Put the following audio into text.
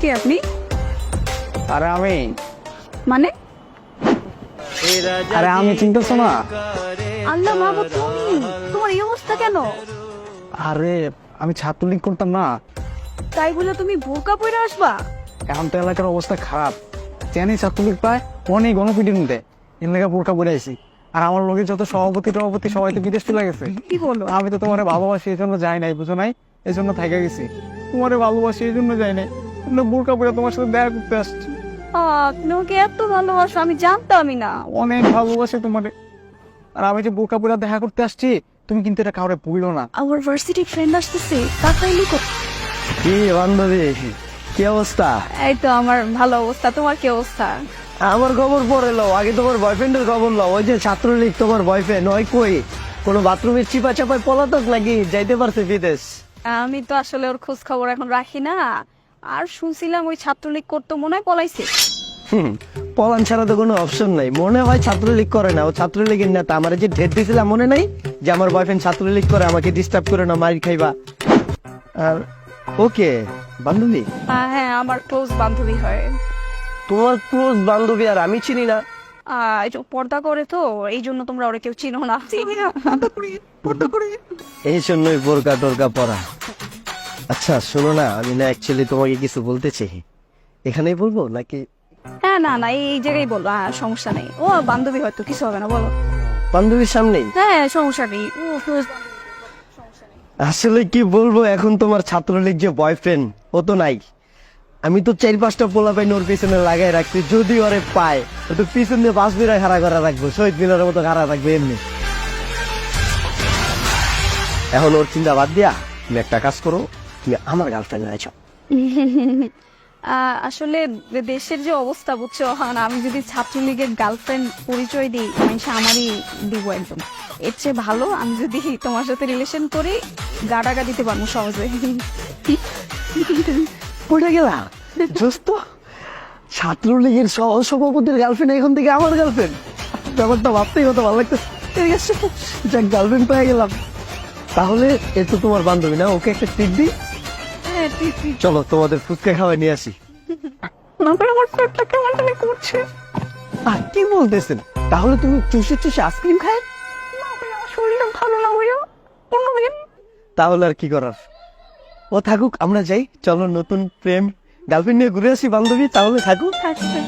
কে আপনি? আরে আমি। মানে? আরে আমি চিনতেছো না? আল্লাহ মাহবুব তুমি? তোমার এই অবস্থা কেন? আরে আমি ছাত্রলীগ করতাম না। তাই বলে তুমি বোরকা পরে আসবা? এখন তো এলাকার অবস্থা খারাপ। জানি ছাত্রলীগ প্রায় অনেক গণপিটির মধ্যে। এলাকা বোরকা পরে আইছি। আর আমার লোকের যত সভাপতি টভাপতি সবাই তো বিদেশ চলে গেছে। কি বলো? আমি তো তোমার ভালোবাসি এই জন্য যাই নাই বুঝো নাই? এই জন্য থাইকা গেছি। তোমার ভালোবাসি এই জন্য যাই নাই। অন্য বোরকা পরে তোমার সাথে দেখা করতে আসছি। ওকে এত ভালোবাসো আমি জানতামই না। অনেক ভালোবাসে তোমারে। আর আমি যে বোরকা পরে দেখা করতে আসছি তুমি কিন্তু এটা কাউরে বলল না। আমার ভার্সিটি ফ্রেন্ড আসতেছে তাকাইলি কো কি বান্ধবী কি অবস্থা? এই তো আমার ভালো অবস্থা তোমার কি অবস্থা? আমার খবর পরে লও আগে তোমার বয়ফ্রেন্ডের খবর লও ওই যে ছাত্রলীগ তোমার বয়ফ্রেন্ড ওই কই? কোনো বাথরুমের চিপা চাপায় পলাতক নাকি? যাইতে পারছে বিদেশ। আমি তো আসলে ওর খোঁজ খবর এখন রাখি না। আর শুনছিলাম ওই ছাত্রলীগ করতো মনে হয় পলাইছে। হুম, পলান ছাড়া তো কোনো অপশন নাই। মনে হয় ছাত্রলীগ করে না। ও ছাত্রলীগের নেতা আমার যে ঢের দিয়েছিলাম মনে নাই? যে আমার বয়ফ্রেন্ড ছাত্রলীগ করে আমাকে ডিস্টার্ব করে না মারি খাইবা। আর ওকে বান্ধবী? হ্যাঁ আমার ক্লোজ বান্ধবী হয়। তোমার ক্লোজ বান্ধবী আর আমি চিনি না। পর্দা করে তো এই জন্য তোমরা ওরা কেউ চিনো না। এই জন্যই বোরকা টোরকা পরা। আচ্ছা শোনো না আমি না অ্যাকচুয়ালি তোমাকে কিছু বলতে চাই। এখানেই বলব নাকি? হ্যাঁ না না এই জায়গায় বলো হ্যাঁ সমস্যা নেই। ও বান্ধবী হয়তো কিছু হবে না বলো। বান্ধবীর সামনেই? হ্যাঁ সমস্যা নেই। ও আসলে কি বলব এখন তোমার ছাত্রলীগ যে বয়ফ্রেন্ড ও তো নাই। আমি তো চার পাঁচটা পোলা পাই ওর পিছনে লাগাই রাখছি যদি ওরে পায় ও তো পিছন দিয়ে বাস বিরায় হারা করা রাখব শহীদ মিনারের মতো হারা রাখবে এমনি। এখন ওর চিন্তা বাদ দিয়া তুমি একটা কাজ করো তুমি আমার গার্লফ্রেন্ড আহ, আসলে দেশের যে অবস্থা বুঝছ? এখন আমি যদি ছাত্রলীগের গার্লফ্রেন্ড পরিচয় দিই মানুষ আমারই দিব একদম। এর চেয়ে ভালো আমি যদি তোমার সাথে রিলেশন করি গাডাগা দিতে পারব সহজে। পড়ে গেলাম। দোস্ত ছাত্রলীগের সহ সভাপতির গার্লফ্রেন্ড এখন থেকে আমার গার্লফ্রেন্ড। ব্যাপারটা ভাবতেই কত ভালো লাগতেছে। যাক গার্লফ্রেন্ড পেয়ে গেলাম। তাহলে এ তো তোমার বান্ধবী না? ওকে একটা ট্রিট দিই? হ্যাঁ চলো তোমাদের ফুচকা খাওয়া নিয়ে আসি। আমার পেটটা কেমন জানি করছে। আর কি বলতেছেন? তাহলে তুমি চুষে চুষে আইসক্রিম খায়? শরীরটা ভালো না ভাইয়া। অন্যদিন তাহলে আর কি করার? ও থাকুক আমরা যাই। চলো নতুন প্রেম। গার্লফ্রেন্ড নিয়ে ঘুরে আসি বান্ধবী তাহলে থাকুক। থাকবে